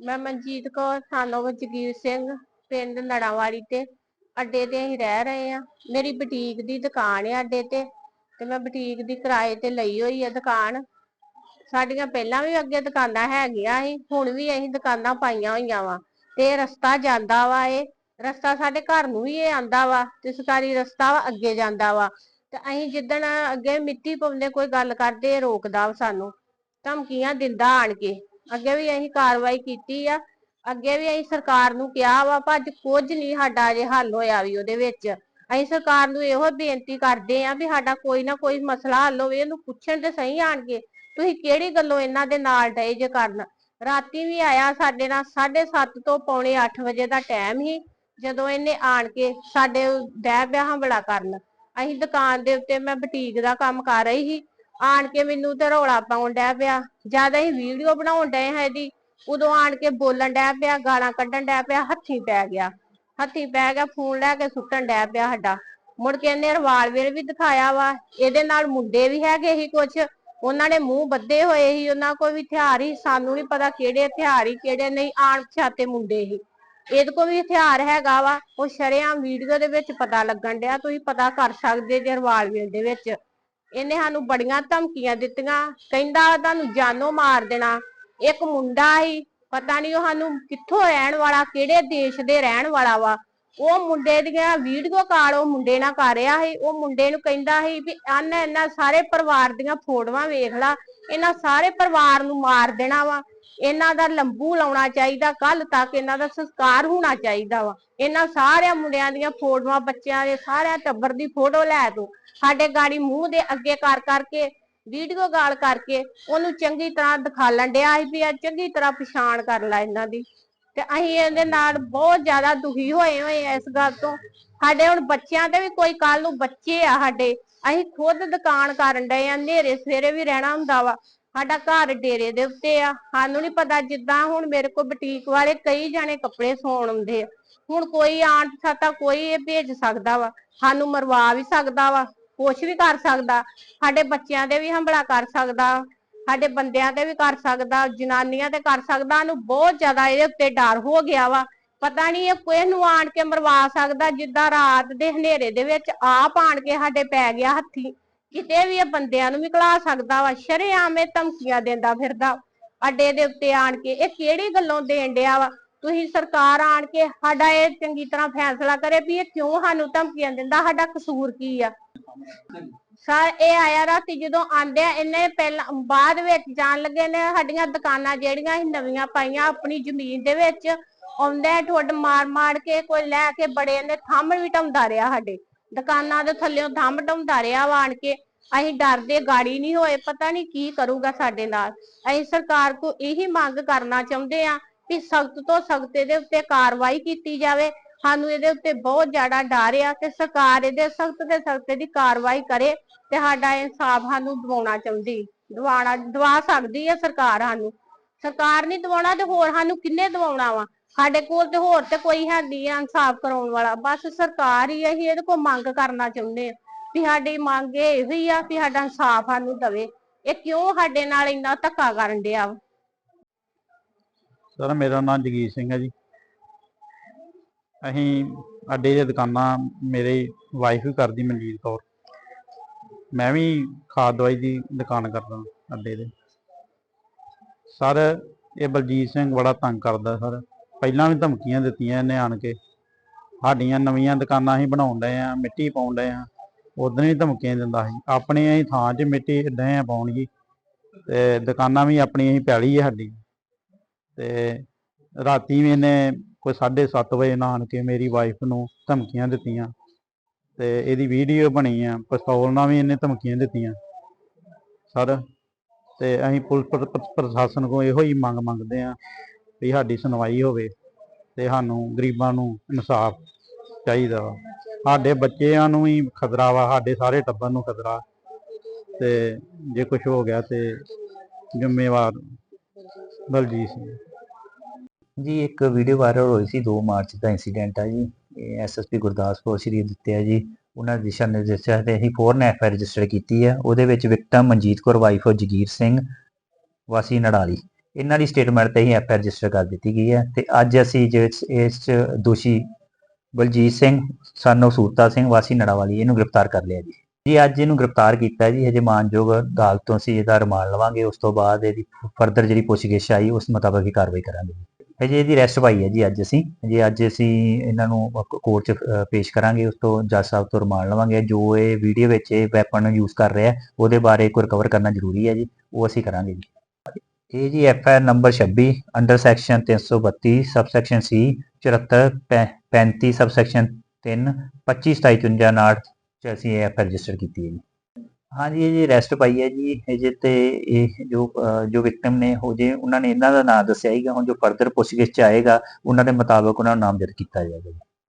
ਮੈਂ ਮਨਜੀਤ ਕੌਰ, ਸਾਨੋ ਜਗੀਰ ਸਿੰਘ, ਪਿੰਡ ਨੜਾਵਾਲੀ ਤੇ ਅੱਡੇ ਤੇ ਅਸੀਂ ਰਹਿ ਰਹੇ ਆ ਮੇਰੀ ਬੁਟੀਕ ਦੀ ਦੁਕਾਨ ਆ ਅੱਡੇ ਤੇ ਤੇ ਮੈਂ ਬੁਟੀਕ ਦੀ ਕਿਰਾਏ ਤੇ ਲਈ ਹੋਈ ਆ ਦੁਕਾਨ। ਸਾਡੀਆਂ ਪਹਿਲਾਂ ਵੀ ਅੱਗੇ ਦੁਕਾਨਾਂ ਹੈਗੀਆਂ ਸੀ, ਹੁਣ ਵੀ ਅਸੀਂ ਦੁਕਾਨਾਂ ਪਾਈਆਂ ਹੋਈਆਂ ਵਾ। ਤੇ ਰਸਤਾ ਜਾਂਦਾ ਵਾ ਇਹ। ਰਸਤਾ ਸਾਡੇ ਘਰ ਨੂੰ ਵੀ ਇਹ ਆਂਦਾ ਵਾ, ਤੇ ਸਰਕਾਰੀ ਰਸਤਾ ਵਾ, ਅੱਗੇ ਜਾਂਦਾ ਵਾ। ਤੇ ਅਸੀਂ ਜਿੱਦਣ ਅੱਗੇ ਮਿੱਟੀ ਪਾਉਂਦੇ ਕੋਈ ਗੱਲ ਕਰਦੇ, ਇਹ ਰੋਕਦਾ ਵਾ ਸਾਨੂੰ। ਧਮਕੀਆਂ ਦਿੰਦਾ ਆਣ ਕੇ। ਅੱਗੇ ਵੀ ਅਸੀਂ ਕਾਰਵਾਈ ਕੀਤੀ ਆ। ਅੱਗੇ ਵੀ ਅਸੀਂ ਸਰਕਾਰ ਨੂੰ ਕਿਹਾ ਵਾ ਪਰ ਅੱਜ ਕੁਝ ਨਹੀਂ ਸਾਡਾ ਅਜੇ ਹੱਲ ਹੋਇਆ ਵੀ ਉਹਦੇ ਵਿੱਚ। ਅਸੀਂ ਸਰਕਾਰ ਨੂੰ ਇਹੋ ਬੇਨਤੀ ਕਰਦੇ ਆ ਵੀ ਸਾਡਾ ਕੋਈ ਨਾ ਕੋਈ ਮਸਲਾ ਹੱਲ ਹੋਵੇ ਇਹਨੂੰ ਪੁੱਛਣ ਤੇ ਸਹੀ ਆਣਗੇ। ਤੁਸੀਂ ਕਿਹੜੀ ਗੱਲੋਂ ਇਹਨਾਂ ਦੇ ਨਾਲ ਡਏ ਜੇ ਕਰਨ? ਰਾਤੀ ਵੀ ਆਇਆ ਸਾਡੇ ਨਾਲ 7:30 ਤੋਂ ਪੌਣੇ 8 ਵਜੇ ਦਾ ਟਾਈਮ ਹੀ ਜਦੋਂ ਇਹਨੇ ਆਣ ਕੇ ਸਾਡੇ ਡਹਿ ਪਿਆ ਹਮਲਾ ਕਰਨ। ਅਸੀਂ ਦੁਕਾਨ ਦੇ ਉੱਤੇ ਮੈਂ ਬੁਟੀਕ ਦਾ ਕੰਮ ਕਰ ਰਹੀ ਸੀ ਆਣ ਕੇ ਮੈਨੂੰ ਤੇ ਰੌਲਾ ਪਾਉਣ ਡੈ ਪਿਆ। ਜਦ ਅਸੀਂ ਵੀਡੀਓ ਬਣਾਉਣ ਡਏ ਹਾਂ ਇਹਦੀ, ਉਦੋਂ ਆਣ ਕੇ ਬੋਲਣ ਡਿਆ ਪਿਆ, ਗਾਲਾਂ ਕੱਢਣ ਡਿਆ ਪਿਆ, ਹੱਥੀ ਪੈ ਗਿਆ। ਹੱਥੀ ਪੈ ਗਿਆ, ਫੋਨ ਲੈ ਕੇ ਸੁੱਟਣ ਡੈ ਪਿਆ ਸਾਡਾ। ਮੁੜ ਕੇ ਇਹਨੇ ਰਿਵਾਲਵਰ ਵੀ ਦਿਖਾਇਆ ਵਾ, ਇਹਦੇ ਨਾਲ ਮੁੰਡੇ ਵੀ ਹੈਗੇ ਸੀ ਕੁਛ। ਉਹਨਾਂ ਨੇ ਮੂੰਹ ਬੱਧੇ ਹੋਏ ਸੀ, ਉਹਨਾਂ ਕੋਲ ਵੀ ਹਥਿਆਰ ਹੀ ਸਾਨੂੰ ਨਹੀਂ ਪਤਾ ਕਿਹੜੇ ਹਥਿਆਰ ਹੀ ਕਿਹੜੇ ਨਹੀਂ, ਆਣ ਪਛਾਤੇ ਮੁੰਡੇ ਸੀ। ਇਹਦੇ ਕੋਲ ਵੀ ਹਥਿਆਰ ਹੈਗਾ ਵਾ, ਉਹ ਸ਼ਰੇਆਮ ਵੀਡੀਓ ਦੇ ਵਿੱਚ ਪਤਾ ਲੱਗਣ ਡਿਆ, ਤੁਸੀਂ ਪਤਾ ਕਰ ਸਕਦੇ ਜੇ ਰਿਵਾਲਵਰ ਦੇ ਵਿੱਚ। ਇਹਨੇ ਸਾਨੂੰ ਬੜੀਆਂ ਧਮਕੀਆਂ ਦਿੱਤੀਆਂ, ਕਹਿੰਦਾ ਤੁਹਾਨੂੰ ਜਾਨੋਂ ਮਾਰ ਦੇਣਾ। ਇੱਕ ਮੁੰਡਾ ਸੀ, ਪਤਾ ਨਹੀਂ ਉਹ ਸਾਨੂੰ ਕਿੱਥੋਂ ਰਹਿਣ ਵਾਲਾ, ਕਿਹੜੇ ਦੇਸ਼ ਦੇ ਰਹਿਣ ਵਾਲਾ ਵਾ। ਉਹ ਮੁੰਡੇ ਦੀਆਂ ਵੀਡੀਓ ਕਾਲ ਉਹ ਮੁੰਡੇ ਨਾਲ ਕਰ ਰਿਹਾ ਸੀ। ਉਹ ਮੁੰਡੇ ਨੂੰ ਕਹਿੰਦਾ ਸੀ ਵੀ ਅੰਨ ਇਹਨਾਂ ਸਾਰੇ ਪਰਿਵਾਰ ਦੀਆਂ ਫੋਟੋਆਂ ਵੇਖ ਲਾ, ਇਹਨਾਂ ਸਾਰੇ ਪਰਿਵਾਰ ਨੂੰ ਮਾਰ ਦੇਣਾ ਵਾ। ਇਹਨਾਂ ਦਾ ਲੰਬੂ ਲਾਉਣਾ ਚਾਹੀਦਾ ਕੱਲ ਤੱਕ ਇਹਨਾਂ ਦਾ ਸੰਸਕਾਰ ਹੋਣਾ ਚਾਹੀਦਾ ਵਾ। ਇਹਨਾਂ ਸਾਰਿਆਂ ਮੁੰਡਿਆਂ ਦੀਆਂ ਫੋਟੋਆਂ, ਬੱਚਿਆਂ ਦੇ ਸਾਰਿਆਂ ਟੱਬਰ ਦੀ ਫੋਟੋ ਲੈ ਤੂੰ ਸਾਡੇ ਗਾੜੀ ਮੂੰਹ ਦੇ ਅੱਗੇ ਕਰ ਕਰਕੇ, ਵੀਡੀਓ ਗਾਲ ਕਰਕੇ ਉਹਨੂੰ ਚੰਗੀ ਤਰ੍ਹਾਂ ਦਿਖਾਲਣ ਡਿਆ ਸੀ ਵੀ ਆ ਚੰਗੀ ਤਰ੍ਹਾਂ ਪਛਾਣ ਕਰ ਲੈ ਇਹਨਾਂ ਦੀ। ਤੇ ਅਸੀਂ ਇਹਦੇ ਨਾਲ ਬਹੁਤ ਜ਼ਿਆਦਾ ਦੁਖੀ ਹੋਏ ਹੋਏ ਆ ਇਸ ਗੱਲ ਤੋਂ। ਸਾਡੇ ਹੁਣ ਬੱਚਿਆਂ ਤੇ ਵੀ ਕੋਈ ਕੱਲ ਨੂੰ ਬੱਚੇ ਆ ਸਾਡੇ। ਅਸੀਂ ਖੁਦ ਦੁਕਾਨ ਕਰਨ ਡਏ ਆ, ਹਨੇਰੇ ਸਵੇਰੇ ਵੀ ਰਹਿਣਾ ਹੁੰਦਾ ਵਾ। ਸਾਡਾ ਘਰ ਡੇਰੇ ਦੇ ਉੱਤੇ ਆ। ਸਾਨੂੰ ਨਹੀਂ ਪਤਾ ਜਿੱਦਾਂ ਹੁਣ ਮੇਰੇ ਕੋਲ ਬੁਟੀਕ ਵਾਲੇ ਕਈ ਜਾਣੇ ਕੱਪੜੇ ਸੌਣ ਆਉਂਦੇ ਆ। ਹੁਣ ਕੋਈ ਆਣ ਸਾਤਾ ਕੋਈ ਇਹ ਭੇਜ ਸਕਦਾ ਵਾ। ਸਾਨੂੰ ਮਰਵਾ ਵੀ ਸਕਦਾ ਵਾ, ਕੁਛ ਵੀ ਕਰ ਸਕਦਾ। ਸਾਡੇ ਬੱਚਿਆਂ ਦੇ ਵੀ ਹਮਲਾ ਕਰ ਸਕਦਾ। ਸਾਡੇ ਬੰਦਿਆਂ ਤੇ ਵੀ ਕਰ ਸਕਦਾ, ਜਨਾਨੀਆਂ ਤੇ ਕਰ ਸਕਦਾ। ਨੂੰ ਬਹੁਤ ਜ਼ਿਆਦਾ ਇਹਦੇ ਉੱਤੇ ਡਰ ਹੋ ਗਿਆ ਵਾ। ਪਤਾ ਨਹੀਂ ਇਹ ਕੋਈ ਨੂੰ ਆਣ ਕੇ ਮਰਵਾ ਸਕਦਾ, ਜਿੱਦਾਂ ਰਾਤ ਦੇ ਹਨੇਰੇ ਦੇ ਵਿੱਚ ਆਪ ਆਣ ਕੇ ਸਾਡੇ ਪੈ ਗਿਆ ਹੱਥੀ। ਕਿਤੇ ਵੀ ਇਹ ਬੰਦਿਆਂ ਨੂੰ ਵੀ ਕਲਾ ਸਕਦਾ ਵਾ, ਸ਼ਰੇਆਮ ਇਹ ਧਮਕੀਆਂ ਦਿੰਦਾ ਫਿਰਦਾ, ਅੱਡੇ ਦੇ ਉੱਤੇ ਆਣ ਕੇ, ਇਹ ਕਿਹੜੀ ਗੱਲੋਂ ਦੇਣ ਡਿਆ ਵਾ? ਤੁਸੀਂ ਸਰਕਾਰ ਆਣ ਕੇ ਸਾਡਾ ਇਹ ਚੰਗੀ ਤਰ੍ਹਾਂ ਫੈਸਲਾ ਕਰੇ ਵੀ ਇਹ ਕਿਉਂ ਸਾਨੂੰ ਧਮਕੀਆਂ ਦਿੰਦਾ, ਸਾਡਾ ਕਸੂਰ ਕੀ ਆ? ਸਰ ਇਹ ਆਇਆ ਰਾਤੀ ਜਦੋਂ ਆਂਦੇ ਆ, ਇਹਨੇ ਪਹਿਲਾਂ, ਬਾਅਦ ਵਿੱਚ ਜਾਣ ਲੱਗੇ ਨੇ ਸਾਡੀਆਂ ਦੁਕਾਨਾਂ ਜਿਹੜੀਆਂ ਸੀ ਨਵੀਆਂ ਪਾਈਆਂ ਆਪਣੀ ਜ਼ਮੀਨ ਦੇ ਵਿੱਚ, ਆਉਂਦਾ ਠੁੱਡ ਮਾਰ ਮਾਰ ਕੇ, ਕੋਈ ਲੈ ਕੇ ਬੜੇ ਨੇ ਥੰਮ ਵੀ ਢਾਉਂਦਾ ਰਿਹਾ ਸਾਡੇ। ਦੁਕਾਨਾਂ ਦੇ ਥੱਲੇੋਂ ਦਮ ਢਾਉਂਦਾ ਰਿਹਾ ਵਾ ਆਣ ਕੇ। ਅਸੀਂ ਡਰਦੇ ਗਾੜੀ ਨਹੀਂ ਹੋਏ, ਪਤਾ ਨਹੀਂ ਕੀ ਕਰੂਗਾ ਸਾਡੇ ਨਾਲ। ਅਸੀਂ ਸਰਕਾਰ ਕੋ ਇਹੀ ਮੰਗ ਕਰਨਾ ਚਾਹੁੰਦੇ ਆ ਕਿ ਸਖਤ ਤੋਂ ਸਖਤ ਇਹਦੇ ਉੱਤੇ ਕਾਰਵਾਈ ਕੀਤੀ ਜਾਵੇ। ਸਾਨੂੰ ਇਹਦੇ ਉੱਤੇ ਬਹੁਤ ਜ਼ਿਆਦਾ ਡਰ ਆ ਤੇ ਸਰਕਾਰ ਇਹਦੇ ਸਖਤ ਤੇ ਸਖਤ ਦੀ ਕਾਰਵਾਈ ਕਰੇ ਤੇ ਸਾਡਾ ਇਨਸਾਫ ਸਾਨੂੰ ਦਿਵਾਉਣਾ ਚਾਹੁੰਦੀ। ਦਿਵਾਣਾ ਦਵਾ ਸਕਦੀ ਹੈ ਸਰਕਾਰ ਸਾਨੂੰ। ਸਰਕਾਰ ਨਹੀਂ ਦਿਵਾਉਣਾ ਤੇ ਹੋਰ ਸਾਨੂੰ ਕਿੰਨੇ ਦਿਵਾਉਣਾ ਵਾ? ਸਾਡੇ ਕੋਲ ਤੇ ਹੋਰ ਤੇ ਕੋਈ ਹੈ ਨਹੀਂ ਆ ਇਨਸਾਫ ਕਰਾਉਣ ਵਾਲਾ। ਬਸ ਸਰਕਾਰ ਹੀ ਅਸੀਂ ਇਹਦੇ ਕੋਲ ਮੰਗ ਕਰਨਾ ਚਾਹੁੰਦੇ ਆ ਵੀ ਸਾਡੀ ਮੰਗ ਇਹ ਹੀ ਆ ਵੀ ਸਾਡਾ ਇਨਸਾਫ ਸਾਨੂੰ ਦਵੇ। ਇਹ ਕਿਉਂ ਸਾਡੇ ਨਾਲ ਇੰਨਾ ਧੱਕਾ ਕਰਨ ਡਿਆ ਵਾ? ਸਰ, ਮੇਰਾ ਨਾਮ ਜਗੀਰ ਸਿੰਘ ਹੈ ਜੀ। ਅਸੀਂ ਅੱਡੇ ਦੇ ਦੁਕਾਨਾਂ ਮੇਰੇ ਵਾਈਫ ਵੀ ਕਰਦੀ ਮਨਜੀਤ ਕੌਰ। ਮੈਂ ਵੀ ਖਾਦ ਦਵਾਈ ਦੀ ਦੁਕਾਨ ਕਰਦਾ ਅੱਡੇ ਦੇ ਸਰ, ਇਹ ਬਲਜੀਤ ਸਿੰਘ ਬੜਾ ਤੰਗ ਕਰਦਾ ਸਰ। ਪਹਿਲਾਂ ਵੀ ਧਮਕੀਆਂ ਦਿੱਤੀਆਂ ਇਹਨੇ ਆਣ ਕੇ। ਸਾਡੀਆਂ ਨਵੀਆਂ ਦੁਕਾਨਾਂ ਅਸੀਂ ਬਣਾਉਣ ਡਏ ਆ ਮਿੱਟੀ ਪਾਉਣ ਡਏ ਆ ਉਦੋਂ ਹੀ ਧਮਕੀਆਂ ਦਿੰਦਾ ਸੀ। ਆਪਣੇ ਅਸੀਂ ਥਾਂ 'ਚ ਮਿੱਟੀ ਡਏ ਪਾਉਣ ਜੀ। ਤੇ ਦੁਕਾਨਾਂ ਵੀ ਆਪਣੀ ਅਸੀਂ ਪੈਲੀ ਹੈ ਸਾਡੀ। ਤੇ ਰਾਤੀ ਵੀ ਇਹਨੇ ਕੋਈ 7:30 ਵਜੇ ਨਾਲ ਆਣ ਕੇ ਮੇਰੀ ਵਾਈਫ ਨੂੰ ਧਮਕੀਆਂ ਦਿੱਤੀਆਂ। ਤੇ ਇਹਦੀ ਵੀਡੀਓ ਬਣੀ ਆ, ਪਿਸਤੌਲ ਨਾਲ ਵੀ ਇਹਨੇ ਧਮਕੀਆਂ ਦਿੱਤੀਆਂ। ਸਰ, ਤੇ ਅਸੀਂ ਪੁਲਿਸ ਪ੍ਰਸ਼ਾਸਨ ਕੋਲ ਇਹੋ ਹੀ ਮੰਗ ਮੰਗਦੇ ਆ ਵੀ ਸਾਡੀ ਸੁਣਵਾਈ ਹੋਵੇ ਤੇ ਸਾਨੂੰ ਗਰੀਬਾਂ ਨੂੰ ਇਨਸਾਫ ਚਾਹੀਦਾ ਵਾ। ਸਾਡੇ ਬੱਚਿਆਂ ਨੂੰ ਹੀ ਖਤਰਾ ਵਾ, ਸਾਡੇ ਸਾਰੇ ਟੱਬਰ ਨੂੰ ਖਤਰਾ। ਤੇ ਜੇ ਕੁਝ ਹੋ ਗਿਆ ਤੇ ਜ਼ਿੰਮੇਵਾਰ ਬਲਜੀਤ ਸਿੰਘ। ਜੀ, ਇੱਕ ਵੀਡੀਓ ਵਾਇਰਲ ਹੋਈ ਸੀ 2 ਮਾਰਚ ਦਾ ਇਨਸੀਡੈਂਟ ਆ ਜੀ। ਇਹ ਐਸਐਸਪੀ ਗੁਰਦਾਸਪੁਰ ਸ਼੍ਰੀ ਦਿੱਤੇ ਜੀ। ਉਹਨਾਂ ਦੇ ਦਿਸ਼ਾ ਨਿਰਦੇਸ਼ਾਂ ਤੇ ਅਸੀਂ ਫੋਰਨ ਐਫ ਰਜਿਸਟਰ ਕੀਤੀ ਹੈ ਉਹਦੇ ਵਿੱਚ ਵਿਕਟਮ ਮਨਜੀਤ ਕੌਰ ਵਾਈਫ ਜਗੀਰ ਸਿੰਘ, ਵਾਸੀ ਨੜਾਲੀ। ਇਹਨਾਂ ਦੀ ਸਟੇਟਮੈਂਟ ਤੇ ਹੀ ਐਫ ਰਜਿਸਟਰ ਕਰ ਦਿੱਤੀ ਗਈ ਹੈ ਤੇ ਅੱਜ ਅਸੀਂ ਜਿਸ ਇਸ 'ਚ ਦੋਸ਼ੀ ਬਲਜੀਤ ਸਿੰਘ ਸਾਨੂੰ ਸੂਰਤਾ ਸਿੰਘ, ਵਾਸੀ ਨੜਾਵਾਲੀ, ਇਹਨੂੰ ਗ੍ਰਿਫਤਾਰ ਕਰ ਲਿਆ ਜੀ। ਜੀ, ਅੱਜ ਇਹਨੂੰ ਗ੍ਰਿਫਤਾਰ ਕੀਤਾ ਜੀ ਹਜੇ ਮਾਨਯੋਗ ਅਦਾਲਤ ਤੋਂ ਅਸੀਂ ਇਹਦਾ ਰਿਮਾਂਡ ਲਵਾਂਗੇ, ਉਸ ਤੋਂ ਬਾਅਦ ਇਹਦੀ ਫਰਦਰ ਜਿਹੜੀ ਪੁੱਛਗਿੱਛ ਆਈ, ਉਸ ਮੁਤਾਬਕ ਹੀ ਕਾਰਵਾਈ ਕਰਾਂਗੇ ਹਜੇ ਇਹਦੀ ਰੈਸਟ ਪਾਈ ਹੈ ਜੀ ਅੱਜ ਅਸੀਂ ਜੇ ਅੱਜ ਅਸੀਂ ਇਹਨਾਂ ਨੂੰ ਕੋਰਟ 'ਚ ਪੇਸ਼ ਕਰਾਂਗੇ, ਉਸ ਤੋਂ ਜੱਜ ਸਾਹਿਬ ਤੋਂ ਰਿਮਾਂਡ ਲਵਾਂਗੇ। ਜੋ ਇਹ ਵੀਡੀਓ ਵਿੱਚ ਇਹ ਵੈਪਨ ਯੂਜ਼ ਕਰ ਰਿਹਾ, ਉਹਦੇ ਬਾਰੇ ਕੋਈ ਰਿਕਵਰ ਕਰਨਾ ਜ਼ਰੂਰੀ ਹੈ ਜੀ, ਉਹ ਅਸੀਂ ਕਰਾਂਗੇ ਜੀ। ਇਹ ਜੀ FIR number 26 under section 332 subsection C 74 ਪੈ- 35 ਸਬਸੈਕਸ਼ਨ 3 25 27 54 59 ਚ ਅਸੀਂ ਇਹ ਐਫ ਰਜਿਸਟਰ ਕੀਤੀ ਹੈ ਜੀ। ਹਾਂਜੀ ਇਹ ਜੀ ਰੈਸਟ ਪਾਈ ਹੈ ਜੀ, ਇਹਦੇ ਤੇ ਇਹ ਜੋ ਜੋ ਵਿਕਟਮ ਨੇ ਹੋ ਜੇ ਉਹਨਾਂ ਨੇ ਇਹਨਾਂ ਦਾ ਨਾਮ ਦੱਸਿਆ ਹੀਗਾ ਹੁਣ ਜੋ ਫਰਦਰ ਪੁੱਛਗਿੱਛ ਚ ਆਏਗਾ, ਉਹਨਾਂ ਦੇ ਮੁਤਾਬਕ ਉਹਨਾਂ ਨੂੰ ਨਾਮਜ਼ਦ ਕੀਤਾ ਜਾਏਗਾ